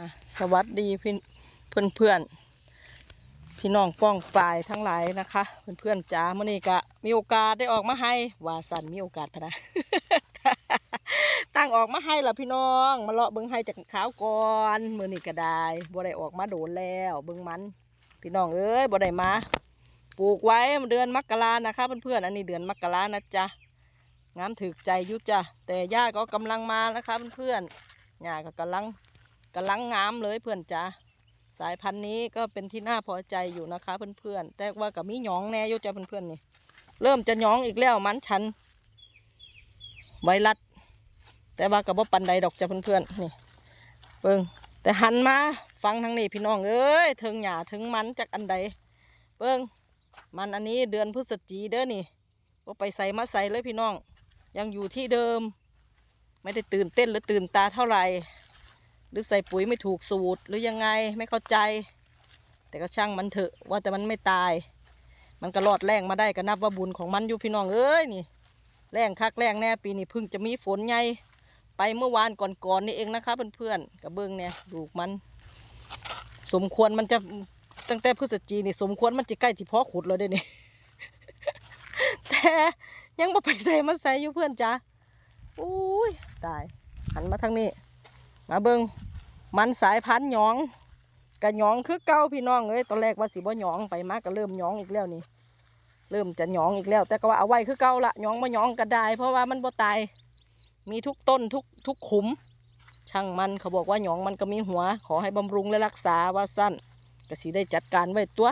อะสวัสดีพี่เพื่อนเพื่อนพี่น้องป้องปลายทั้งหลายนะคะ เพื่อนเพื่อนจ๋ามื่อนี้ก็มีโอกาสได้ออกมาให้วาสันมีโอกาสพนะตั้งออกมาให้ละพี่น้อง มาเลาะเบิ้งให้จากขาวก่อนมื่อนี้ก็ได้บ่ได้ออกมาโดนแล้วเบิ้งมัน พี่น้องเอ้ยบ่ได้มาปลูกไว้เดือนมกรานะคะเพื่อนๆอันนี้เดือนมกรานะจ๊ะงามถึกใจยุจ้ะแต่ย่าก็กำลังมานะคะเพื่อนๆย่าก็กำลัง กำลังงามเลยเพื่อนจ้าสายพันธุ์นี้ก็เป็นที่น่าพอใจอยู่นะคะเพื่อนๆแต่ว่ากับมีหยองแน่ยู่จ้าเพื่อนๆนี่ เริ่มจะหยองอีกแล้วมันชัน ไวรัสแต่ว่ากับว่าปันใดดอกจ้าเพื่อนๆนี่เบิ่งแต่หันมาฟังทางนี้พี่น้องเอ้ยถึงหยาถึงมันจากอันใดเบิ่งมันอันนี้เดือนพฤศจิเด้อนี่ว่าไปใส่มาใส่เลยพี่น้อง ยังอยู่ที่เดิม ไม่ได้ตื่นเต้นหรือตื่นตาเท่าไหร่ หรือใส่ปุ๋ยไม่ถูกสูตรหรือยังไงไม่เข้าใจ แต่ก็ช่างมันเถอะว่าแต่มันไม่ตาย มันก็รอดแรงมาได้ก็นับว่าบุญของมันอยู่พี่น้องเอ้ยนี่แรงคักแรงแน่ปีนี้พิ่งจะมีฝนไงไปเมื่อวานก่อนๆนี่เองนะคะเพื่อนๆกับเบิ้งเนี่ยลูกมัน สมควรมันจะตั้งแต่พฤศจินี่สมควรมันจะใกล้ที่เพาะขุดแล้วเด้นี่แต่ยังมาไปใส่มาใส่อยู่เพื่อนจ้าอุ้ยตายหันมาทางนี้ มาเบิงมันสายพันธุ์หยองกระหยองคือเก่าพี่น้องเอ้ยตอนแรกว่าสิบ่หยองไปมากก็เริ่มหยองอีกแล้วนี่ เริ่มจะหยองอีกแล้ว แต่ก็ว่าเอาไว้คือเก่าละหยองบ่หยองก็ได้เพราะว่ามันบ่ตาย มีทุกต้นทุกทุกขุม ช่างมันเขาบอกว่าหยองมันก็มีหัว ขอให้บำรุงและรักษาว่าสั้นก็สิได้จัดการไว้ตัว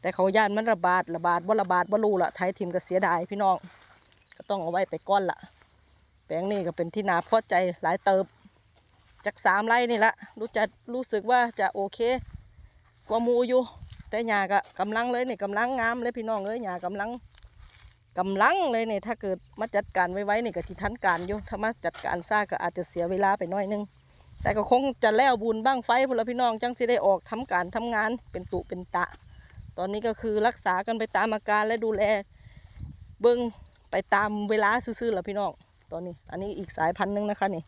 แต่เขาย่านมันระบาดระบาดบ่ระบาดบ่รู้ละไทยทีมก็เสียดายพี่น้อง ก็ต้องเอาไว้ไปก้อนละแปลงนี้ก็เป็นที่นาพอใจหลายเติบ จากสามไร่นี่ละรู้จะรู้สึกว่าจะโอเค กว่ามูอยู่ แต่หญ้าก็กำลังเลยนี่กำลังงามเลยพี่น้องเอ้ยหญ้ากำลังกำลังเลยเนี่ยถ้าเกิดมาจัดการไว้ๆนี่ยก็ที่ทันการอยู่ถ้ามาจัดการซ่าก็อาจจะเสียเวลาไปน้อยนึง แต่ก็คงจะแล้วบุญบ้างไฟพนละพี่น้องจังสิได้ออกทำการทำงานเป็นตุเป็นตะ ตอนนี้ก็คือรักษากันไปตามอาการและดูแล เบิ้งไปตามเวลาซื่อๆละพี่น้องตอนนี้ อันนี้อีกสายพันธุ์หนึงนะคะนี่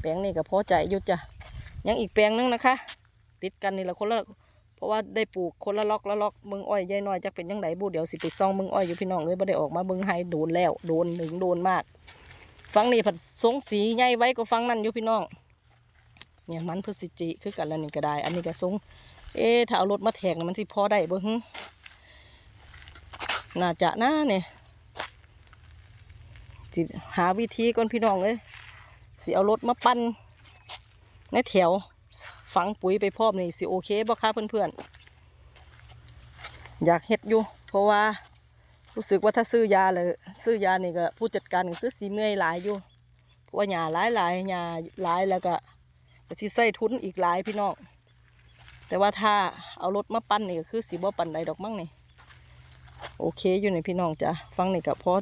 แปลงนี่ก็พอใจยู่จ้ะยังอีกแปลงนึงนะคะ ติดกันนี่ละคนละเพราะว่าได้ปลูกคนละล็อกละล็อกมืองอ้อยยายน้อยจะเป็นยังไงบูเดี๋ยวสิไปซองมืองอ้อยอยู่พี่น้องเอ้ยบ่ได้ออกมาเมืองไฮโดนแล้วโดนหนึ่งโดนมากฟังนี่ผัดสงสีใหญ่ไว้ก็ฟังนั่นอยู่พี่น้องเนี่ยมันพฤศจิคือกันแล้วนี่ก็ได้ อันนี้ก็สงเอ๊ะถ้าเอารถมาแทกมันสิพอได้บ่ฮึน่าจะนะเนี่ยสิหาวิธีก่อนพี่น้องเอ้ย สิเอารถมาปั้นในแถวฝังปุ๋ยไปพร้อมนี่สิโอเคบ่คะเพื่อนๆ อยากเฮ็ดอยู่ เพราะว่ารู้สึกว่าถ้าซื้อยาเลยซื้อยานี่ก็ผู้จัดการก็คือสีเมื่อยหลายอยู่เพราะว่าหยาหลายหลายหยาหลายแล้วก็ก็สิใส่ทุนอีกหลายพี่น้องแต่ว่าถ้าเอารถมาปั้นนี่ก็คือสีบ่ปั้นใดดอกมั้งนี่โอเคอยู่ในพี่น้องจ้ะฟังนี่ก็พอ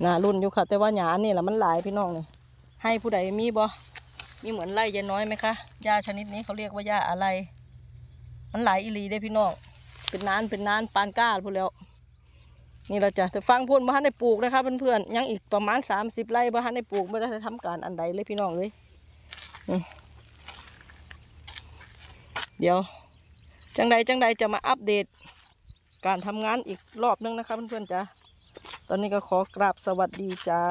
หนารุ่นอยู่ค่ะ แต่ว่าหยาเนี่แหละมันหลายพี่น้องนี่ ให้ผู้ใดมีบ่มีเหมือนไร่ยาน้อยไหมคะหญ้าชนิดนี้เขาเรียกว่าหญ้าอะไร มันหลายอีลีได้พี่น้องเป็นนานเป็นนานปานก้าพูดแล้วนี่เราจะแต่ฟังพูดมาให้ได้ปลูกนะคะเพื่อนๆยังอีกประมาณสามสิบไร่มาให้ได้ปลูกไม่ได้ทำการอันใดเลยพี่น้องเลยเดี๋ยว จังใดจังใดจะมาอัปเดต การทำงานอีกรอบนึงนะคะเพื่อนๆจ้าตอนนี้ก็ขอกราบสวัสดีจ้า